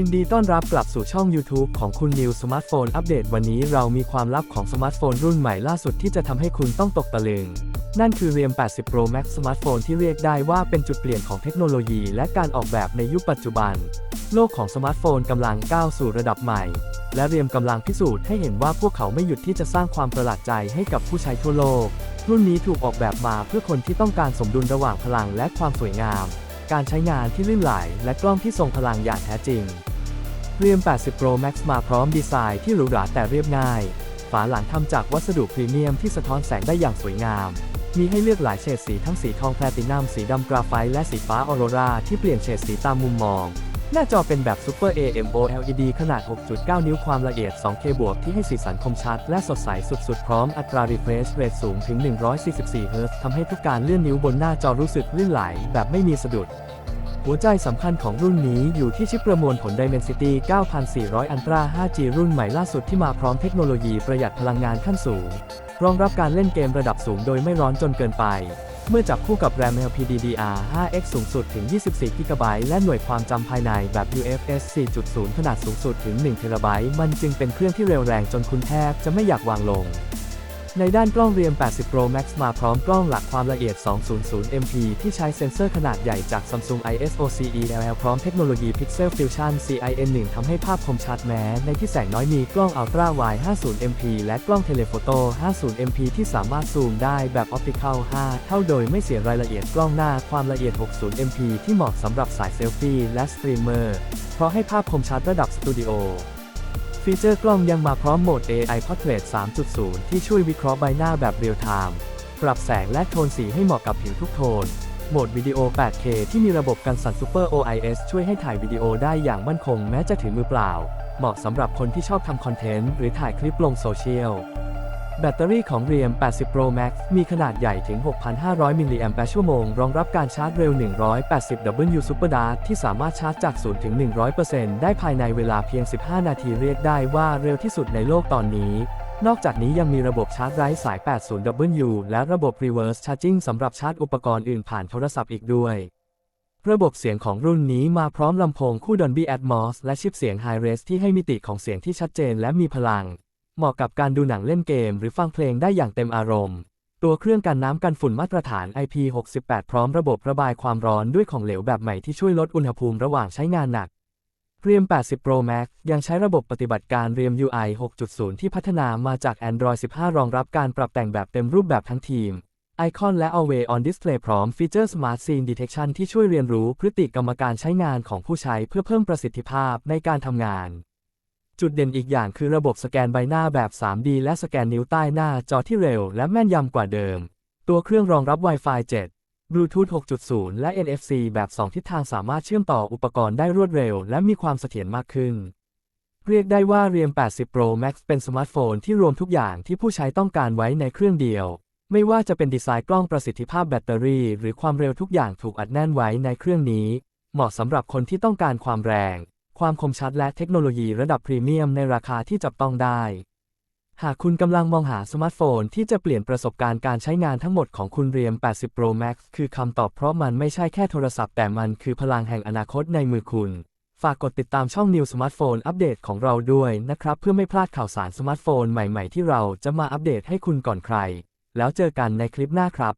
ินดีต้อนรับกลับสู่ช่อง YouTube ของคุณนิวสมาร์ทโฟนอัปเดตวันนี้เรามีความลับของสมาร์ทโฟนรุ่นใหม่ล่าสุดที่จะทำให้คุณต้องตกตะลึง นั่นคือ Realme 80 Pro Max สมาร์ทโฟนที่เรียกได้ว่าเป็นจุดเปลี่ยนของเทคโนโลยีและการออกแบบในยุคปัจจุบัน โลกของสมาร์ทโฟนกำลังก้าวสู่ระดับใหม่ และเรียมกำลังพิสูจน์ให้เห็นว่าพวกเขาไม่หยุดที่จะสร้างความประหลาดใจให้กับผู้ใช้ทั่วโลก รุ่นนี้ถูกออกแบบมาเพื่อคนที่ต้องการสมดุลระหว่างพลังและความสวยงาม การใช้งานที่ลื่นไหลและกล้องที่ทรงพลังอย่างแท้จริง เรียม 80 Pro Max มาพร้อมดีไซน์ที่หรูหราแต่เรียบง่าย ฝาหลังทำจากวัสดุพรีเมียมที่สะท้อนแสงได้อย่างสวยงาม มีให้เลือกหลายเฉดสีทั้งสีทองแพลตินัม สีดำกราไฟต์และสีฟ้าออโรราที่เปลี่ยนเฉดสีตามมุมมอง หน้าจอเป็นแบบ Super AMOLED ขนาด 6.9 นิ้วความละเอียด 2K บวกที่ให้สีสันคมชัด และสดใสสุดๆ พร้อมอัตรา refresh rate สูงถึง 144 Hz ทำให้ทุกการเลื่อนนิ้วบนหน้าจอรู้สึกลื่นไหลแบบไม่มีสะดุด หัวใจสำคัญของรุ่นนี้อยู่ที่ชิปประมวลผล Dimensity 9400 Ultra 5G รุ่นใหม่ล่าสุดที่มาพร้อมเทคโนโลยีประหยัดพลังงานขั้นสูง รองรับการเล่นเกมระดับสูงโดยไม่ร้อนจนเกินไป เมื่อจับคู่กับ RAM LPDDR5X สูงสุดถึง 24 g b และหน่วยความจำภายในแบบ UFS 4.0 ขนาดสูงสุดถึง 1 t b มันจึงเป็นเครื่องที่เร็วแรงจนคุณแทบจะไม่อยากวางลง ในด้านกล้องเรียม 80 Pro Max มาพร้อมกล้องหลักความละเอียด 200 MP ที่ใช้เซ็นเซอร์ขนาดใหญ่จาก Samsung ISO CELL พร้อมเทคโนโลยี Pixel Fusion CIN1 ทำให้ภาพคมชัดแม้ ในที่แสงน้อยมีกล้อง Ultra Wide 50 MP และกล้อง Telephoto 50 MP ที่สามารถซูมได้แบบ Optical 5 เท่าโดยไม่เสียรายละเอียดกล้องหน้าความละเอียด 60 MP ที่เหมาะสำหรับสายเซลฟี่และสตรีมเมอร์ เพราะให้ภาพคมชัดระดับสตูดิโอ ฟีเจอร์กล้องยังมาพร้อมโหมด AI Portrait 3.0 ที่ช่วยวิเคราะห์ใบหน้าแบบเรียลไทม์ ปรับแสงและโทนสีให้เหมาะกับผิวทุกโทน โหมดวิดีโอ 8K ที่มีระบบกันสั่น Super OIS ช่วยให้ถ่ายวิดีโอได้อย่างมั่นคงแม้จะถือมือเปล่า เหมาะสำหรับคนที่ชอบทำคอนเทนต์หรือถ่ายคลิปลงโซเชียล แบตเตอรี่ของ Realme 80 Pro Max มีขนาดใหญ่ถึง 6,500 มิลลิแอมป์ชั่วโมง รองรับการชาร์จเร็ว 180W Super Dart ที่สามารถชาร์จจาก 0 ถึง 100%ได้ภายในเวลาเพียง 15 นาทีเรียกได้ว่าเร็วที่สุดในโลกตอนนี้ นอกจากนี้ยังมีระบบชาร์จไร้สาย 80W และระบบ Reverse Charging สำหรับชาร์จอุปกรณ์อื่นผ่านโทรศัพท์อีกด้วยระบบเสียงของรุ่นนี้มาพร้อมลำโพงคู่ Dolby Atmos และชิปเสียง Hi-Res ที่ให้มิติของเสียงที่ชัดเจนและมีพลัง เหมาะกับการดูหนังเล่นเกม หรือฟังเพลงได้อย่างเต็มอารมณ์ ตัวเครื่องกันน้ำกันฝุ่นมาตรฐาน IP68 พร้อมระบบระบายความร้อนด้วยของเหลวแบบใหม่ที่ช่วยลดอุณหภูมิระหว่างใช้งานหนักเรียม 80 Pro Max ยังใช้ระบบปฏิบัติการเรียม UI 6.0 ที่พัฒนามาจาก Android 15 รองรับการปรับแต่งแบบเต็มรูปแบบทั้งทีม ไอคอนและ Always on Display พร้อมฟีเจอร์ Smart Scene Detection ที่ช่วยเรียนรู้พฤติกรรมการใช้งานของผู้ใช้เพื่อเพิ่มประสิทธิภาพในการทำงาน จุดเด่นอีกอย่างคือระบบสแกนใบหน้าแบบ 3D และสแกนนิ้วใต้หน้าจอที่เร็วและแม่นยำกว่าเดิม ตัวเครื่องรองรับ Wi-Fi 7 Bluetooth 6.0 และ NFC แบบ 2 ทิศทางสามารถเชื่อมต่ออุปกรณ์ได้รวดเร็ว และมีความเสถียรมากขึ้น เรียกได้ว่า Realme 80 Pro Max เป็นสมาร์ทโฟนที่รวมทุกอย่างที่ผู้ใช้ต้องการไว้ในเครื่องเดียว ไม่ว่าจะเป็นดีไซน์กล้องประสิทธิภาพแบตเตอรี่ หรือความเร็วทุกอย่างถูกอัดแน่นไว้ในเครื่องนี้ เหมาะสำหรับคนที่ต้องการความแรง ความคมชัดและเทคโนโลยีระดับพรีเมียมในราคาที่จับต้องได้ หากคุณกำลังมองหาสมาร์ทโฟนที่จะเปลี่ยนประสบการณ์การใช้งานทั้งหมดของคุณเรียม 80 Pro Max คือคำตอบเพราะมันไม่ใช่แค่โทรศัพท์แต่มันคือพลังแห่งอนาคตในมือคุณ ฝากกดติดตามช่อง New Smartphone อัปเดตของเราด้วยนะครับ เพื่อไม่พลาดข่าวสารสมาร์ทโฟนใหม่ ๆ ที่เราจะมาอัปเดตให้คุณก่อนใคร แล้วเจอกันในคลิปหน้าครับ